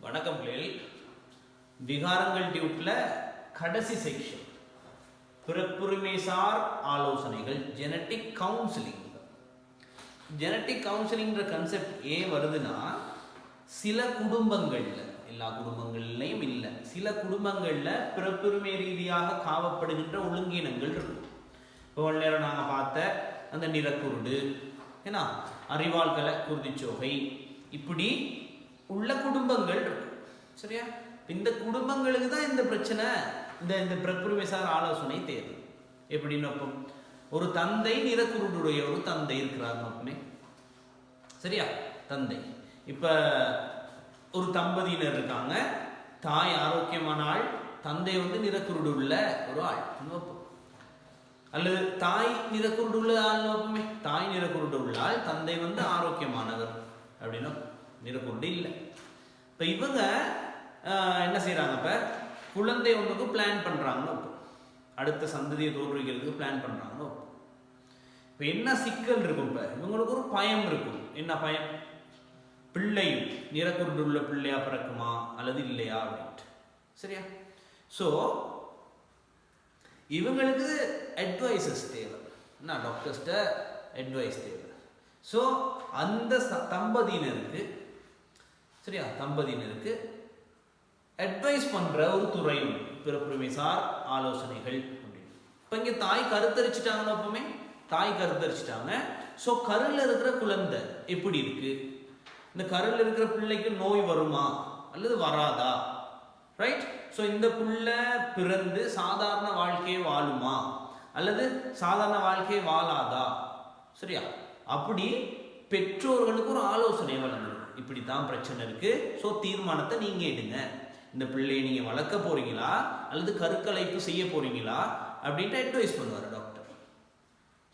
வணக்கம் பிள்ளைகள் விகாரங்கள் டியூட்டில் கடைசி செக்ஷன் பிறப்புரிமைசார் ஆலோசனைகள் ஜெனட்டிக் கவுன்சிலிங் ஜெனட்டிக் கவுன்சிலிங்கிற கன்செப்ட் ஏன் வருதுன்னா சில குடும்பங்களில் எல்லா குடும்பங்கள்லையும் இல்லை சில குடும்பங்களில் பிறப்புரிமை ரீதியாக காவப்படுகின்ற ஒழுங்கீனங்கள் இருக்கும். இப்போ நேரம் நாங்கள் பார்த்த அந்த நிறக்குருடு ஏன்னா அறிவாள்களை குருதிச்சோகை இப்படி உள்ள குடும்பங்கள் சரியா? இந்த குடும்பங்களுக்கு தான் இந்த பிரச்சனை இந்த இந்த பிறப்புரிமைசார் ஆலோசனை தேவை. எப்படின்னு அப்போ ஒரு தந்தை நிறக்குருடுடைய ஒரு தந்தை இருக்கிறார் மட்டுமே சரியா? தந்தை. இப்ப ஒரு தம்பதியினர் இருக்காங்க. தாய் ஆரோக்கியமான ஆள் தந்தை வந்து நிறக்குருடு உள்ள ஒரு ஆள் வைப்போம் அல்லது தாய் நிறக்குருடு உள்ள ஆள் நோக்குமே தாய் நிறக்குருடு உள்ள ஆள் தந்தை வந்து ஆரோக்கியமானவர். அப்படின்னா நிறக்குருடு இல்லை. இப்போ இவங்க என்ன செய்கிறாங்க இப்போ? குழந்தை ஒன்றுக்கு பிளான் பண்றாங்கன்னு அடுத்த சந்ததியை தோற்றுவிக்கிறதுக்கு பிளான் பண்றாங்கன்னு இப்போ என்ன சிக்கல் இருக்கும் இப்போ? இவங்களுக்கு ஒரு பயம் இருக்கும். என்ன பயம்? பிள்ளை நிறக்குருடு உள்ள பிள்ளையா பிறக்குமா? அல்லது இல்லையா அப்படின்ட்டு. சரியா? ஸோ இவங்களுக்கு அட்வைசஸ் தேவை. என்ன? டாக்டர்ஸ்ட அட்வைஸ் தேவை. ஸோ அந்த ச- தம்பதியினருக்கு சரியா? தம்பதியினருக்கு அட்வைஸ் பண்ணுற ஒரு துறை பிறப்புரிமை சார் ஆலோசனைகள் அப்படின்னு. இப்போ இங்கே தாய் கருத்தரிச்சிட்டாங்கன்னு எப்பவுமே தாய் கருத்தரிச்சிட்டாங்க. ஸோ கருவில் இருக்கிற குழந்தை எப்படி இருக்கு? இந்த கருவில் இருக்கிற பிள்ளைக்கு நோய் வருமா? அல்லது வராதா? ரைட் ஸோ இந்த புள்ள பிறந்து சாதாரண வாழ்க்கையை வாழுமா? அல்லது சாதாரண வாழ்க்கையை வாழாதா? சரியா? அப்படி பெற்றோர்களுக்கு ஒரு ஆலோசனை வழங்கணும். இப்படி தான் பிரச்சனை இருக்கு. ஸோ தீர்மானத்தை நீங்க எடுங்க. இந்த பிள்ளையை நீங்க வளர்க்க போறீங்களா? அல்லது கருக்கலைப்பு செய்ய போறீங்களா? அப்படின்ட்டு அட்வைஸ் பண்ணுவார் டாக்டர்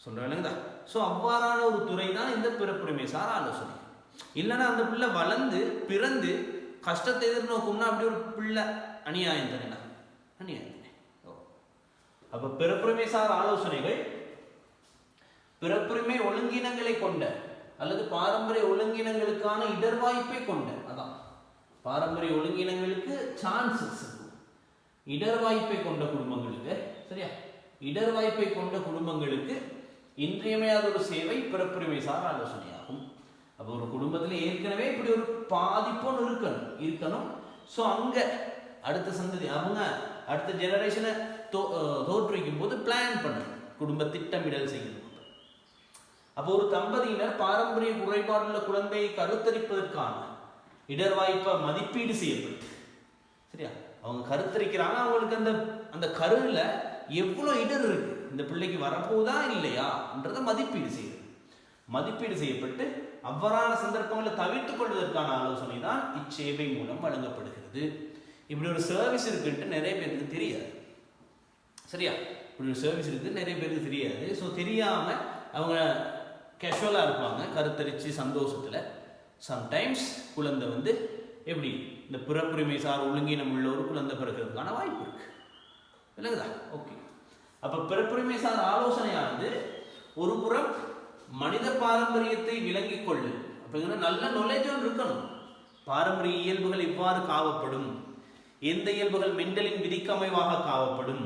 சொல்றாங்க ஸோ அவ்வாறான ஒரு துறை தான் இந்த பிறப்புரிமை சார் ஆலோசனை. இல்லைன்னா அந்த பிள்ளை வளர்ந்து பிறந்து கஷ்டத்தை எதிர்நோக்கும்னா அப்படி ஒரு பிள்ளை அநியாயம் தானே அநியாயம் தானே. ஓ. அப்ப பிறப்புரிமை சார் ஆலோசனைகள் பிறப்புரிமை ஒழுங்கினங்களை கொண்ட அல்லது பாரம்பரிய ஒழுங்கினங்களுக்கான இடர்வாய்ப்பை கொண்ட அதான். பாரம்பரிய ஒழுங்கினங்களுக்கு சான்சஸ் இடர்வாய்ப்பை கொண்ட குடும்பங்களுக்கு சரியா? இடர்வாய்ப்பை கொண்ட குடும்பங்களுக்கு இன்றியமையாத ஒரு சேவை பிறப்புரிமை சார் ஆலோசனையாகும். அப்போ ஒரு குடும்பத்தில் ஏற்கனவே இப்படி ஒரு பாதிப்பும் இருக்கணும் இருக்கணும். ஸோ அங்கே அடுத்த சந்ததி அவங்க அடுத்த ஜெனரேஷனை தோ தோற்றுவிக்கும் போது பிளான் பண்ணணும். குடும்ப திட்டமிடல் செய்யணும். அப்போ ஒரு தம்பதியினர் பாரம்பரிய குறைபாடுள்ள குழந்தையை கருத்தரிப்பதற்கான இடர்வாய்ப்பை மதிப்பீடு செய்யப்பட்டு சரியா? அவங்க கருத்தரிக்கிறாங்க. அவங்களுக்கு அந்த அந்த கருவில் எவ்வளோ இடர் இருக்கு? இந்த பிள்ளைக்கு வரப்போதா இல்லையான்றதை மதிப்பீடு செய்யுது மதிப்பீடு செய்யப்பட்டு அவ்வாறான சந்தர்ப்பங்களை தவிர்த்துக் கொள்வதற்கான ஆலோசனை தான் இச்சேவை மூலம் வழங்கப்படுகிறது. இப்படி ஒரு சர்வீஸ் இருக்குன்ட்டு நிறைய பேருக்கு தெரியாது. சரியா? இப்படி ஒரு சர்வீஸ் இருக்குது நிறைய பேருக்கு தெரியாது. ஸோ தெரியாமல் அவங்க கேஷுவலாக இருப்பாங்க கருத்தரித்து சந்தோஷத்தில். சம்டைம்ஸ் குழந்தை வந்து எப்படி இந்த பிறப்புரிமை சார் ஒழுங்கினம் உள்ள ஒரு குழந்தை பிறக்கிறதுக்கான வாய்ப்பு இருக்கு. இல்லைங்களா? ஓகே அப்போ பிறப்புரிமை சார் ஆலோசனையானது ஒரு புறம் மனித பாரம்பரியத்தை விளங்கிக் கொள்ளு. அப்படிங்கிற நல்ல நாலேஜும் இருக்கணும். பாரம்பரிய இயல்புகள் இவ்வாறு காவப்படும். எந்த இயல்புகள் மெண்டலின் விதிக்கமைவாக காவப்படும்.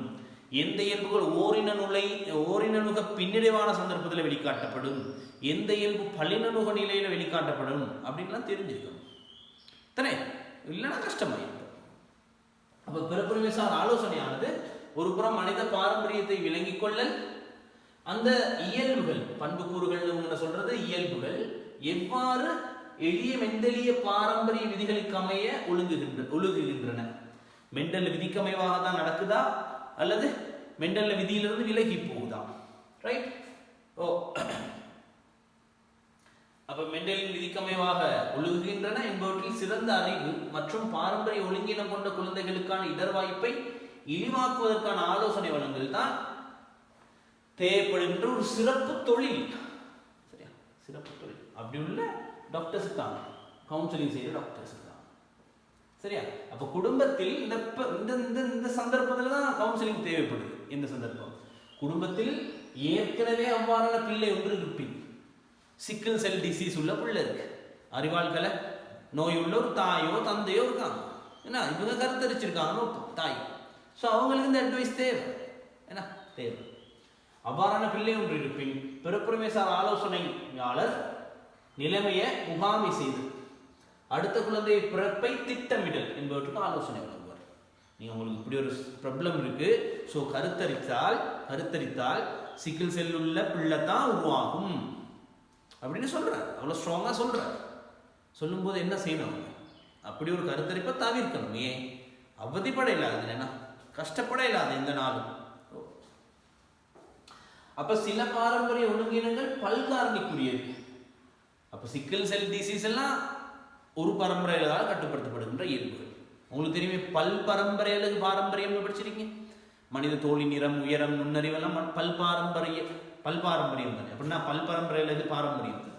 எந்த இயல்புகள் ஓரின நுழை ஓரினனுக பின்னடைவான சந்தர்ப்பத்தில் வெளிக்காட்டப்படும்? எந்த இயல்பு பல்லினனுக நிலையில் வெளிக்காட்டப்படும்? அப்படின்லாம் தெரிஞ்சிருக்கணும். தானே இல்லைன்னா கஷ்டமாயிடும் அப்போ பிறப்புரிமை சார் ஆலோசனையானது ஒரு புறம் மனித பாரம்பரியத்தை விளங்கிக் கொள்ளல் அந்த இயல்புகள் பண்புக்கூறுகள் என்ன சொல்றது இயல்புகள் எவ்வாறு எளிய மெண்டலிய பாரம்பரிய விதிகளுக்கு அமைய ஒழுங்குகின்ற ஒழுகுகின்றன? மெண்டல் விதிக்கமைவாக தான் நடக்குதா? அல்லது மெண்டல்ல விதியிலிருந்து விலகி போகுதா ரைட் ஓ. அப்ப மெண்டலின் விதிக்கமைவாக ஒழுகுகின்றன என்பவற்றில் சிறந்த அறிவு மற்றும் பாரம்பரிய ஒழுங்கினம் கொண்ட குழந்தைகளுக்கான இடர் வாய்ப்பை இழிவாக்குவதற்கான ஆலோசனை வளங்கள் தான் தேவைப்படுகின்ற ஒரு சிறப்பு தொழில். சரியா? சிறப்பு தொழில். அப்படி உள்ள டாக்டர்ஸ் தான். கவுன்சிலிங் செய்யற டாக்டர்ஸ் சரியா? அப்ப குடும்பத்தில் இந்த இந்த இந்த சந்தர்ப்பத்தில் தான் கவுன்சிலிங் தேவைப்படுது. இந்த சந்தர்ப்பம்? குடும்பத்தில் ஏற்கனவே அவ்வாறான பிள்ளை ஒன்று இருப்பின் சிக்கல் செல் டிசீஸ் உள்ள பிள்ளை இருக்கு. அறிவாள்களை நோய் உள்ள ஒரு தாயோ தந்தையோ இருக்காங்க. என்ன இவங்க கருத்தரிச்சிருக்காங்க தாய். ஸோ அவங்களுக்கு இந்த அட்வைஸ் தேவை. என்ன தேவை. அவ்வாறான பிள்ளை ஒன்று இருப்பின் பிறப்புரிமை சார் ஆலோசனையாளர் நிலைமையை முகாமை செய்து அடுத்த குழந்தை பிறப்பை திட்டமிடல் என்பவற்றுக்கு ஆலோசனை வழங்குவார். நீங்கள் உங்களுக்கு இப்படி ஒரு ப்ராப்ளம் இருக்கு. ஸோ கருத்தரித்தால் கருத்தரித்தால் சிக்கில் செல் உள்ள பிள்ளை தான் உருவாகும். அப்படின்னு சொல்றார். அவ்வளோ ஸ்ட்ராங்காக சொல்றார். சொல்லும்போது என்ன செய்யணும் அவங்க? அப்படி ஒரு கருத்தரிப்பை தவிர்க்கணும். ஏன் அவதிப்பட இல்லாது என்ன கஷ்டப்பட இல்லாது எந்த நாளும். அப்ப சில பாரம்பரிய ஒழுங்கினங்கள் பல்காரணிக்குரியது. அப்ப சிக்கல் செல் டிசீஸ் எல்லாம் ஒரு பரம்பரையிலால் கட்டுப்படுத்தப்படுகின்ற இயல்புகள் உங்களுக்கு தெரியுமே பல் பரம்பரை அல்லது பாரம்பரியம் படிச்சிருக்கீங்க? மனித தோழி நிறம் உயரம் நுண்ணறிவெல்லாம் பல் பாரம்பரிய பல் பாரம்பரியம் தானே. அப்படின்னா பல் பரம்பரை பாரம்பரியம் தானே.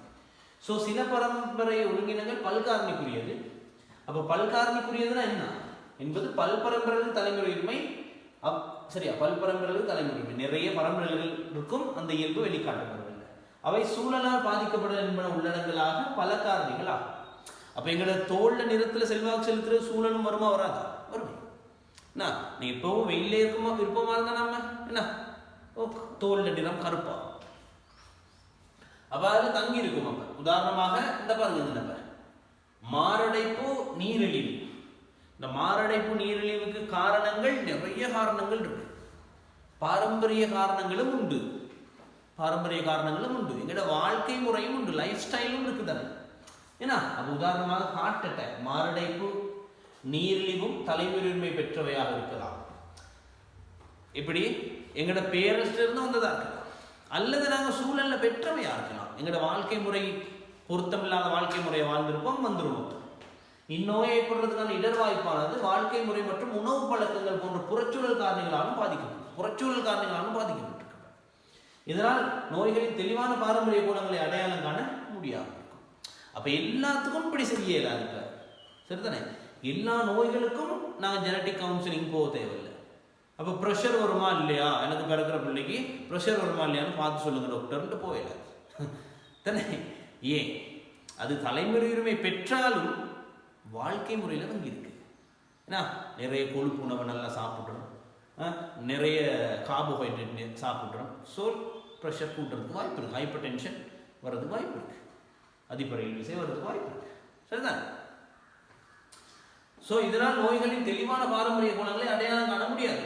ஸோ சில பரம்பரை ஒழுங்கினங்கள் பல்காரணிக்குரியது. அப்போ பல்காரணிக்குரியதுன்னா என்ன? என்பது பல் பரம்பரையில் தலைமுறையுரிமை அப் சரியா பல் பரம்பரையில் தலைமுறையுரிமை நிறைய பரம்பரைகள் இருக்கும் அந்த இயல்பு வெளிக்காட்டப்படவில்லை. அவை சூழலால் பாதிக்கப்படும் என்பன உள்ளடங்களாக பல காரணிகள் ஆகும். அப்போ எங்களோட தோல்ல நிறத்துல செல்வாக்கு செலுத்துகிற சூழலும் வருமா வராதா? வரும். என்ன? நீ இப்பவும் வெயிலே இருக்குமா விருப்பமா இருந்தா நம்ம? என்ன? ஓ தோல்ல நிறம் கருப்பா. அப்போ அதுல தங்கி இருக்கும் அப்ப. உதாரணமாக இந்த பாருங்க நம்ம மாரடைப்பு நீரிழிவு. இந்த மாரடைப்பு நீரிழிவுக்கு காரணங்கள் நிறைய காரணங்கள் இருக்கு. பாரம்பரிய காரணங்களும் உண்டு. பாரம்பரிய காரணங்களும் உண்டு. எங்களோட வாழ்க்கை முறையும் உண்டு. லைஃப் ஸ்டைலும் இருக்குது தானே ஏன்னா அது உதாரணமாக ஹார்ட் அட்டாக் மாரடைப்பு நீரிழிவும் தலைமுரிமை பெற்றவையாக இருக்கலாம். இப்படி எங்களோட பேரண்ட்ஸ்ல இருந்து வந்ததா இருக்கலாம். அல்லது நாங்கள் சூழலில் பெற்றவையாக இருக்கலாம். எங்களோட வாழ்க்கை முறை பொருத்தமில்லாத வாழ்க்கை முறையை வாழ்ந்திருப்போம் வந்துருவோம் இந்நோய் ஏற்படுறதுக்கான இடர்வாய்ப்பானது வாழ்க்கை முறை மற்றும் உணவு பழக்கங்கள் போன்ற புறச்சூழல் காரணிகளாலும் பாதிக்கப்படும். புறச்சூழல் காரணிகளாலும் பாதிக்கப்பட்டிருக்கிறது இதனால் நோய்களின் தெளிவான பாரம்பரிய குணங்களை அடையாளம் காண முடியாது. அப்போ எல்லாத்துக்கும் இப்படி செய்ய இயலாது இப்ப. சரிதானே? எல்லா நோய்களுக்கும் நாங்கள் ஜெனட்டிக் கவுன்சிலிங் போக தேவையில்லை. அப்போ ப்ரெஷர் வருமா இல்லையா? எனக்கு பிறக்கிற பிள்ளைக்கு ப்ரெஷர் வருமா இல்லையான்னு பார்த்து சொல்லுங்கள் டாக்டர்ன்ட்டு போயிடாது தானே? ஏன்? அது தலைமுறை உரிமை பெற்றாலும் வாழ்க்கை முறையில் தங்கி இருக்கு. ஏன்னா நிறைய கொழுப்பு உணவை நல்லா சாப்பிட்றோம். ஆ, நிறைய கார்போஹைட்ரேட் சாப்பிட்றோம். ஸோ ப்ரெஷர் கூட்டுறதுக்கு வாய்ப்பு இருக்குது ஹைப்பர் டென்ஷன் வர்றதுக்கு வாய்ப்பு இருக்குது அதிபரையில் விசை வர்றதுக்கு வாய்ப்பு சரிதான்? ஸோ இதனால் நோய்களின் தெளிவான பாரம்பரிய குணங்களை அடையாளம் காண முடியாது.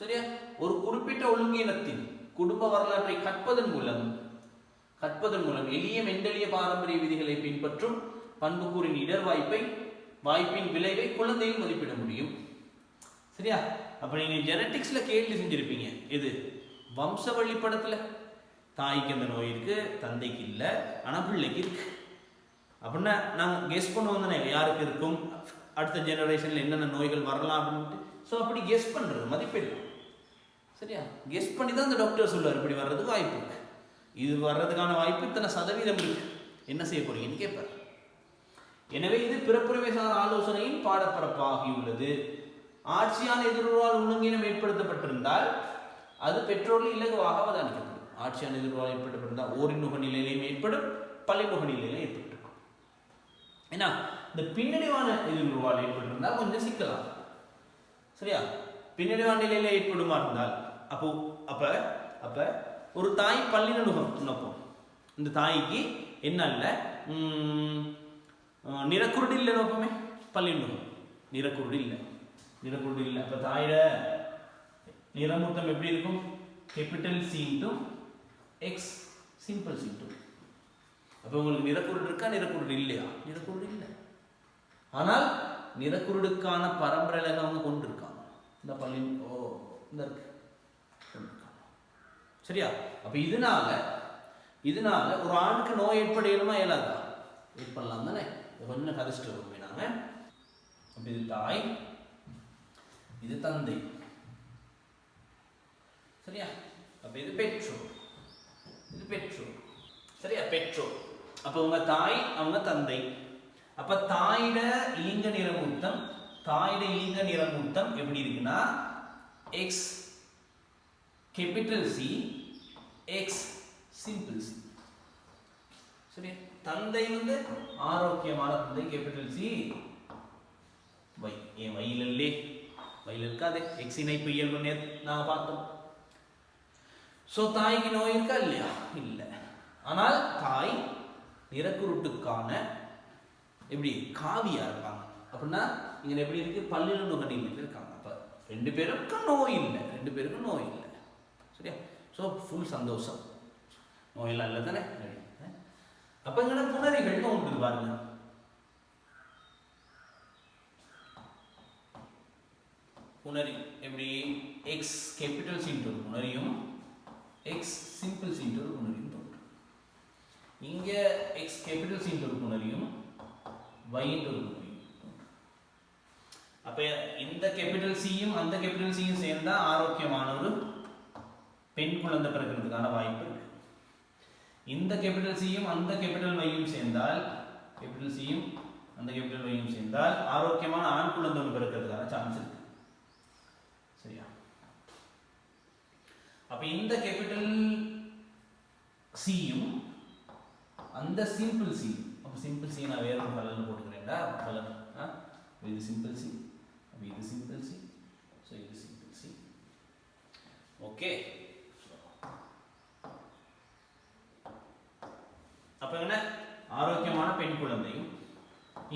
சரியா? ஒரு குறிப்பிட்ட ஒழுங்கினத்தின் குடும்ப வரலாற்றை கற்பதன் மூலம் கற்பதன் மூலம் எளிய மெண்டலிய பாரம்பரிய விதிகளை பின்பற்றும் பண்புக்கூறின் இடர் வாய்ப்பை வாய்ப்பின் விளைவை குழந்தையும் மதிப்பிட முடியும். சரியா? அப்ப நீங்க ஜெனட்டிக்ஸ்ல கேள்வி செஞ்சிருப்பீங்க. இது வம்சவழி படத்துல தாய்க்கு அந்த நோய் இருக்கு தந்தைக்கு இல்லை ஆனா பிள்ளைக்கு இருக்கு. அப்படின்னா நாங்கள் கெஸ் பண்ணுவோம் தானே யாருக்கு இருக்கும்? அடுத்த ஜெனரேஷனில் என்னென்ன நோய்கள் வரலாம் அப்படின்ட்டு. ஸோ அப்படி கெஸ் பண்ணுறது மதிப்பிடலாம் சரியா? கெஸ் பண்ணி தான் அந்த டாக்டர் சொல்லுவார் இப்படி வர்றதுக்கு வாய்ப்பு இருக்கு. இது வர்றதுக்கான வாய்ப்பு இத்தனை சதவீதம் இருக்கு. என்ன செய்ய போறீங்கன்னு கேட்பார் எனவே இது பிறப்புரிமை சார் ஆலோசனையின் பாடப்பரப்பாகியுள்ளது. ஆட்சியான எதிர்வால் ஒழுங்கினம் ஏற்படுத்தப்பட்டிருந்தால் அது பெற்றோர்கள் இலகுவாக அவதானிக்கப்படும். ஆட்சியான எதிர்வால் ஏற்படுத்தப்பட்டிருந்தால் ஓரின்முக நிலையிலையும் ஏற்படும் பல்லிமுக நிலையிலும் ஏற்படும். ஏன்னா இந்த பின்னடைவான எதிர்வால் ஏற்பட்டிருந்தால் கொஞ்சம் சிக்கலாம். சரியா? பின்னடைவான நிலையில ஏற்படுமா இருந்தால் அப்போ அப்ப அப்ப ஒரு தாய் பள்ளி நடுகம் நோக்கம். இந்த தாய்க்கு என்ன இல்லை நிறக்குருடு இல்லை நோக்கமே? பள்ளி நுகம் நிறக்குருடு இல்லை. நிறக்குருடு இல்லை. அப்ப தாயோட நிறமூர்த்தம் எப்படி இருக்கும்? கேபிட்டல் சீன்ட்டும் எக்ஸ் சிம்பிள் சீன்ட்டும் அப்போ உங்களுக்கு நிறக்குருடு இருக்கா நிறக்குருடு இல்லையா? நிறக்குருடு இல்லை. ஆனால் நிறக்குருடுக்கான பரம்பரையில அவங்க கொண்டு இருக்காங்க இந்த பள்ளி ஓ இந்த இருக்கு. சரியா? அப்போ இதனால இதனால ஒரு ஆணுக்கு நோய் ஏற்படையணுமா இயலாதா? ஏற்படலாம் தானே. கொஞ்சம் கதைச்சிட்டு வருவோம் நாங்க அப்படி இது தாய் இது தந்தை. சரியா? அப்போ இது பெற்றோர். இது பெற்றோர். சரியா? பெற்றோர். அப்போ உங்க தாய் அவங்க தந்தை. அப்ப தாயிட இலிங்க நிறமூர்த்தம் தாயிட இலிங்க நிறமூர்த்தம் எப்படி இருக்குன்னா X capital C X simple C சரியா தந்தை வந்து ஆரோக்கியமான தந்தை கேபிட்டல் சி வை என் வயல் இல்லே. வயல் இருக்காது. எக்ஸ் இணைப்பு இயல்பு நேர் நாங்கள் பார்த்தோம். ஸோ தாய்க்கு நோய் இருக்கா? இல்லையா? இல்லை. ஆனால் தாய் நிறக்குருட்டுக்கான எப்படி காவியா இருப்பாங்க. அப்படின்னா இங்க எப்படி இருக்கு? பல்லின நுகனில் இருக்காங்க. அப்ப ரெண்டு பேருக்கும் நோய் இல்லை. ரெண்டு பேருக்கும் நோய் இல்லை. சரியா? ஸோ ஃபுல் சந்தோஷம். நோயெல்லாம் இல்லை தானே? அப்ப இங்கே புணரிகள் உண்டு பாருங்க. புணரி எப்படி? எக்ஸ் கேபிட்டல் சீன்ட்டு ஒரு புணரியும் எக்ஸ் சிம்பிள் சீன்ட்டு ஒரு புணரியும் இங்கே எக்ஸ் கேபிட்டல் சீன்ட்டு இருக்கும் நிறையும் வைன்ற இருக்கும் அப்ப இந்த கேபிட்டல் சியும் அந்த கேபிட்டல் சியும் சேர்ந்தா ஆரோக்கியமான ஒரு பெண் குழந்தை பிறக்கிறதுக்கான வாய்ப்பு இருக்கு. இந்த கேபிட்டல் சியும் அந்த கேபிட்டல் வையும் சேர்ந்தால் கேபிட்டல் சியும் அந்த கேபிட்டல் வையும் சேர்ந்தால் ஆரோக்கியமான ஆண் குழந்தை ஒன்று பிறக்கிறதுக்கான சான்ஸ் இருக்கு. சரியா? அப்ப இந்த கேபிட்டல் சியும் அந்த சிம்பிள் சி அப்போ சிம்பிள் சி நான் வேற ஒரு கலர்ல போட்டுக்கிறேன்டா. கலர் இது சிம்பிள் சி அப்போ இது சிம்பிள் சி ஸோ இது சிம்பிள் சி ஓகே அப்போ என்ன? ஆரோக்கியமான பெண் குழந்தையும்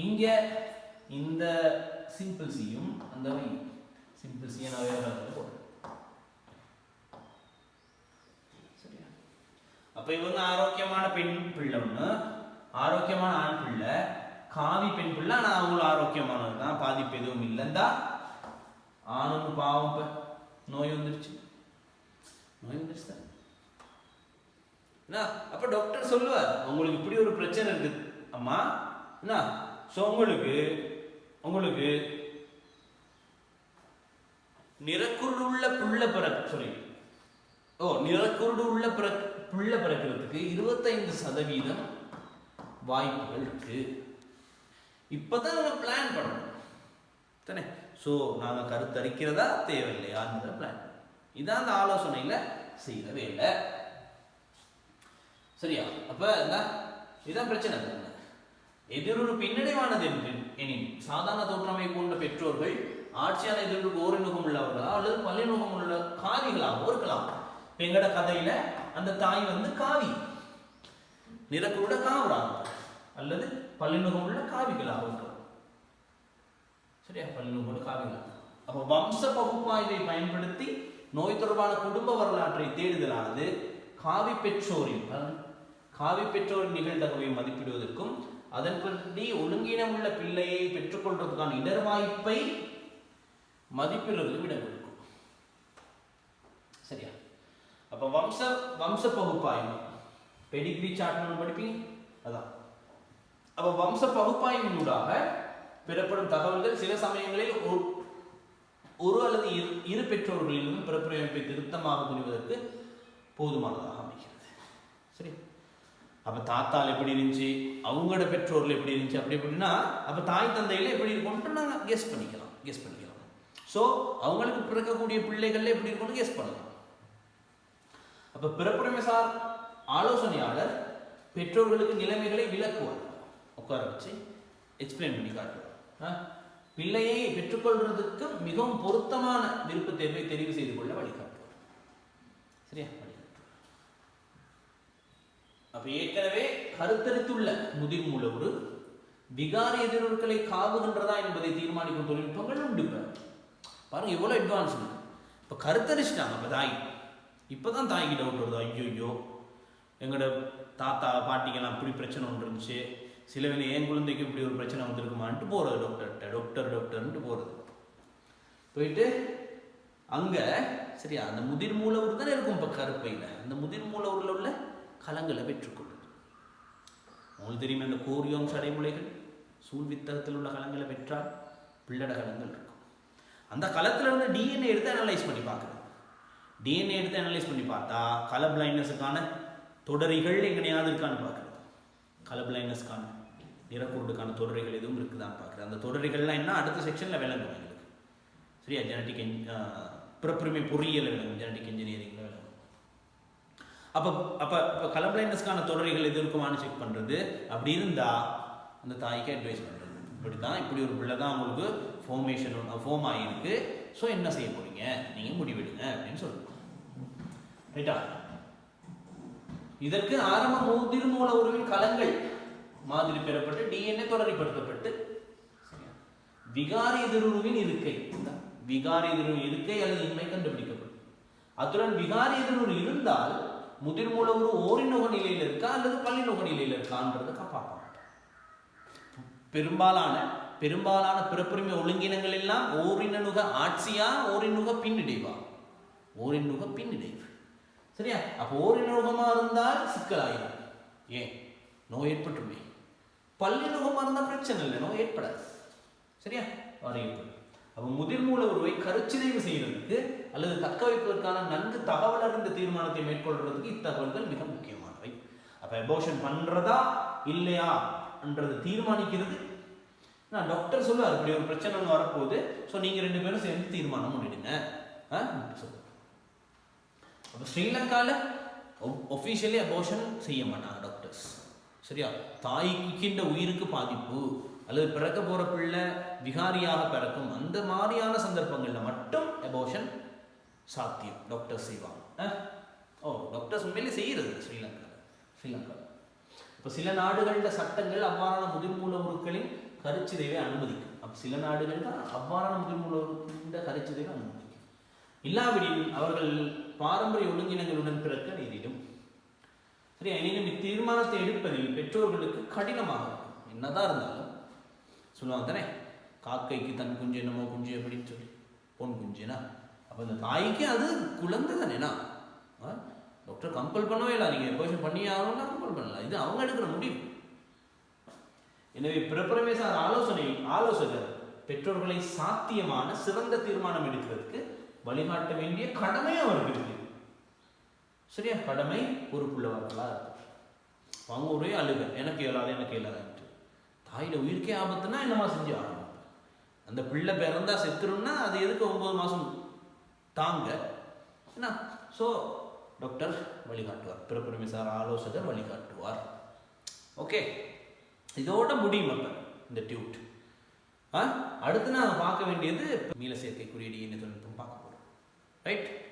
இங்கே இந்த சிம்பிள் சியும் அந்த சிம்பிள் சியை நான் வேற கலர்ல போட்டுக்கிறேன் சரியா அப்ப இவங்க ஆரோக்கியமான பெண் பிள்ளை ஒண்ணு. ஆரோக்கியமான ஆண் பிள்ளை. காவி பெண் பிள்ளை ஆனா அவங்களும் ஆரோக்கியமானவர் தான். பாதிப்பு எதுவும் இல்லைந்தா. ஆணும் பாவம் நோய் வந்துருச்சு. நோய் வந்துருச்சு தான்? என்ன அப்ப டாக்டர் சொல்லுவார் உங்களுக்கு இப்படி ஒரு பிரச்சனை இருக்கு. அம்மா என்ன ஸோ உங்களுக்கு உங்களுக்கு நிறக்குருள் உள்ள புள்ள பிறக்க சொல்லி ஓ நிறக்குருடு உள்ள பிற பிள்ளை பிறக்கிறதுக்கு இருபத்தைந்து சதவீதம் வாய்ப்புகள் இருக்கு. இப்பதான் நம்ம பிளான் பண்ணணும். தானே? ஸோ நாங்கள் கருத்தரிக்கிறதா தேவையில்லையான்ற பிளான் இதான் அந்த ஆலோசனையில் செய்கிற வேலை சரியா? அப்போ என்ன? இதான் பிரச்சனை. எதிரொரு பின்னடைவானது என்று எனின் சாதாரண தோற்றமை கொண்ட பெற்றோர்கள் ஆட்சியான எதிர்ப்பு ஓரினுகம் உள்ளவர்களா அல்லது பல்லினுகம் உள்ள காவிகளாக இருக்கலாம். எங்களோட கதையில அந்த தாய் வந்து காவி. நிறக்குருட காவுறாங்க அல்லது பல்லினுகம் உள்ள காவிகளாக இருக்கலாம் சரியா? பல்லினுகம் உள்ள காவிகளாக அப்போ வம்ச பகுப்பாய்வை பயன்படுத்தி நோய் தொடர்பான குடும்ப வரலாற்றை தேடுதலானது காவி பெற்றோரின் காவி பெற்றோரின் நிகழ்தகவை மதிப்பிடுவதற்கும் அதன்படி ஒழுங்கீனம் உள்ள பிள்ளையை பெற்றுக்கொள்வதற்கான இடர்வாய்ப்பை மதிப்பிடுவதற்கு இடம் கொடுக்கும். சரியா? அப்போ வம்ச வம்ச பகுப்பாய்வு. பெடிகிரி சார்ட்னு படிப்பீங்க? அதான். அப்போ வம்ச பகுப்பாய்வினூடாக பெறப்படும் தகவல்கள் சில சமயங்களில் ஒரு ஒரு அல்லது இரு இரு பெற்றோர்களிலும் பிறப்புரிமைப்பை திருத்தமாக புரிவதற்கு போதுமானதாக அமைகிறது. சரி அப்ப தாத்தால் எப்படி இருந்துச்சு? அவங்களோட பெற்றோர்கள் எப்படி இருந்துச்சு? அப்படி எப்படின்னா அப்ப தாய் தந்தையில எப்படி இருக்கும்னு நாங்கள் கெஸ் பண்ணிக்கலாம். கெஸ் பண்ணிக்கலாம். ஸோ அவங்களுக்கு பிறக்கக்கூடிய பிள்ளைகள்ல எப்படி இருக்கும்னு கெஸ் பண்ணலாம். அப்ப பிறப்புரிமை சார் ஆலோசனையாளர் பெற்றோர்களுக்கு நிலைமைகளை விளக்குவார். உட்கார வச்சு எக்ஸ்பிளைன் பண்ணி காட்டுவார். ஆ? பிள்ளையை பெற்றுக்கொள்றதுக்கு மிகவும் பொருத்தமான விருப்ப தேர்வை தெரிவு செய்து கொள்ள வழிகாட்டுவார் சரியா? அப்ப ஏற்கனவே கருத்தரித்துள்ள முதிர் மூலவரு விகாரி எதிரொருட்களை காவுகின்றதா என்பதை தீர்மானிக்கும் தொழில்நுட்பங்கள் உண்டு பாருங்க எவ்வளவு அட்வான்ஸ் இப்ப கருத்தரிச்சிட்டாங்க அப்ப தாய் இப்பதான் தாய்க்கு டவுட் வருது? ஐயோ ஐயோ எங்களோட தாத்தா பாட்டிக்கெல்லாம் அப்படி பிரச்சனை ஒன்று இருந்துச்சு சில வேலை என் குழந்தைக்கு இப்படி ஒரு பிரச்சனை வந்திருக்குமான்ட்டு போகிறது டாக்டர்கிட்ட டாக்டர் டாக்டர்ன்ட்டு போகிறது போயிட்டு அங்கே சரியா அந்த முதிர் மூலவர் தானே இருக்கும் இப்போ கருப்பையில். அந்த முதிர் மூலவரில் உள்ள கலங்களை பெற்றுக்கொள்ளுது உங்களுக்கு தெரியுமா இந்த கோரியோம் சடைமுலைகள் சூழ் வித்தகத்தில் உள்ள கலங்களை பெற்றால் பிள்ளட கலங்கள் இருக்கும். அந்த களத்தில் இருந்து டிஎன்ஏ எடுத்து அனலைஸ் பண்ணி பார்க்குறது. டிஎன்ஏ எடுத்து அனலைஸ் பண்ணி பார்த்தா கலர் பிளைண்ட்னஸுக்கான தொடரிகள் எங்கனையாவது இருக்கான்னு பார்க்குறது கலர் பிளைண்ட்னஸ்க்கான நிறக்குருடுக்கான தொடரிகள் எதுவும் இருக்குதான்னு பார்க்குறது அந்த தொடரிகள்லாம் என்ன? அடுத்த செக்ஷனில் விளங்கும் எங்களுக்கு. சரியா? ஜெனட்டிக் பிறப்புரிமை பொறியியல் விளங்கும். ஜெனட்டிக் இன்ஜினியரிங்கில் விளங்கும். அப்போ அப்போ இப்போ கலர் பிளைண்ட்னஸ்க்கான தொடரிகள் எது இருக்குமான்னு செக் பண்ணுறது அப்படி இருந்தா அந்த தாய்க்கு அட்வைஸ் பண்ணுறது இப்படி தான் இப்படி ஒரு பிள்ளை தான் உங்களுக்கு ஃபோமேஷன் ஃபோம் ஆகியிருக்கு ஸோ என்ன செய்ய போறீங்க? நீங்கள் முடிவெடுங்க அப்படின்னு சொல்லுங்க. ரைட்டா? இதற்கு ஆரம்ப முதிர்மூல உருவில் கலங்கள் மாதிரி பெறப்பட்டு டிஎன்ஏ தொடரிப்படுத்தப்பட்டு விகாரி எதிர்வுருவின் இருக்கை. விகாரி எதிர்வு இருக்கை அல்லது இன்மை கண்டுபிடிக்கப்படும். அத்துடன் விகாரி எதிர்வு இருந்தால் முதிர்மூல உரு ஓரிநுக நிலையில் இருக்கா அல்லது பள்ளிநோக நிலையில் இருக்கான்றதை பார்ப்போம் பெரும்பாலான பெரும்பாலான பிறப்புரிமை ஒழுங்கினங்கள் எல்லாம் ஓரினனுக ஆட்சியா ஓரினுக பின்னிடைவா? ஓரினுக பின்னிடைவு. சரியா? அப்போ ஓரினோகமாக இருந்தால் சிக்கலாயிடும் ஏன்? நோய் ஏற்பட்டுமே. பல்லினோகமாக இருந்தால் பிரச்சனை இல்லை நோய் ஏற்படாது. சரியா? வர ஏற்படும். அப்போ முதிர்மூல உருவை கருச்சிதைவு செய்கிறதுக்கு அல்லது தக்க வைப்பதற்கான நன்கு தகவல் அறிந்த தீர்மானத்தை மேற்கொள்றதுக்கு இத்தகவல்கள் மிக முக்கியமானவை. அப்போ அபோஷன் பண்ணுறதா இல்லையா என்றதை தீர்மானிக்கிறது. நான் டாக்டர் சொல்லுவார் இப்படி ஒரு பிரச்சனை வரப்போகுது. ஸோ நீங்கள் ரெண்டு பேரும் சேர்ந்து தீர்மானம் பண்ணிடுங்க. ஆ சொல்லுவார் அப்போ ஸ்ரீலங்காவில் ஒஃபிஷியலி அபோஷன் செய்ய மாட்டாங்க டாக்டர்ஸ் சரியா? தாய்க்கின்ற உயிருக்கு பாதிப்பு அல்லது பிறக்க போகிற பிள்ளை விகாரியாக பிறக்கும் அந்த மாதிரியான சந்தர்ப்பங்களில் மட்டும் அபோஷன் சாத்தியம் டாக்டர்ஸ் செய்வாங்க. ஆ? ஓ டாக்டர்ஸ் உண்மையிலே செய்கிறது ஸ்ரீலங்கா ஸ்ரீலங்கா இப்போ சில நாடுகளில் சட்டங்கள் அவ்வாறான முதிர்மூல உருக்களின் கருச்சிதைவை அனுமதிக்கும். அப்போ சில நாடுகள் தான் அவ்வாறான முதிர்மூல உருக்கின்ற கருச்சிதைவை அனுமதிக்கும். இல்லாவிடில் அவர்கள் பாரம்பரிய ஒழுங்கினங்களுடன் பிறக்க நேரிடும். சரி எனினும் இத்தீர்மானத்தை எடுப்பதில் பெற்றோர்களுக்கு கடினமாக இருக்கும். என்னதான் இருந்தாலும் சொல்லுவாங்க தானே காக்கைக்கு தன் குஞ்சு என்னமோ குஞ்சு அப்படின்னு சொல்லி பொன் குஞ்சுனா அப்போ இந்த தாய்க்கு அது குழந்தை தானேனா? டாக்டர் கம்பல் பண்ணவே இல்லை நீங்கள் எபோஷன் பண்ணி ஆகணும்னா கம்பல் பண்ணல இது அவங்க எடுக்கிற முடிவு. எனவே பிறப்புரிமை சார் ஆலோசனை ஆலோசகர் பெற்றோர்களை சாத்தியமான சிறந்த தீர்மானம் எடுக்கிறதுக்கு வழிகாட்ட வேண்டிய கடமை அவருக்கு இருக்கு சரியா? கடமை பொறுப்புள்ளவர்களா இருப்பார் அவங்க ஒரே அழுக எனக்கு இயலாது எனக்கு இயலாதுன்ட்டு. தாயில உயிருக்கே ஆபத்துனா என்னமா செஞ்சு ஆகணும்? அந்த பிள்ளை பிறந்தா செத்துரும்னா அது எதுக்கு ஒன்பது மாசம் தாங்க? என்ன? ஸோ டாக்டர் வழிகாட்டுவார். பிறப்புரிமை சார் ஆலோசகர் வழிகாட்டுவார். ஓகே இதோட முடியும் அப்ப இந்த டியூட். ஆ? அடுத்து நான் பார்க்க வேண்டியது மீள சேர்க்கை குறியீடு என்ன தொழில்நுட்பம் பார்க்க போறோம் ரைட்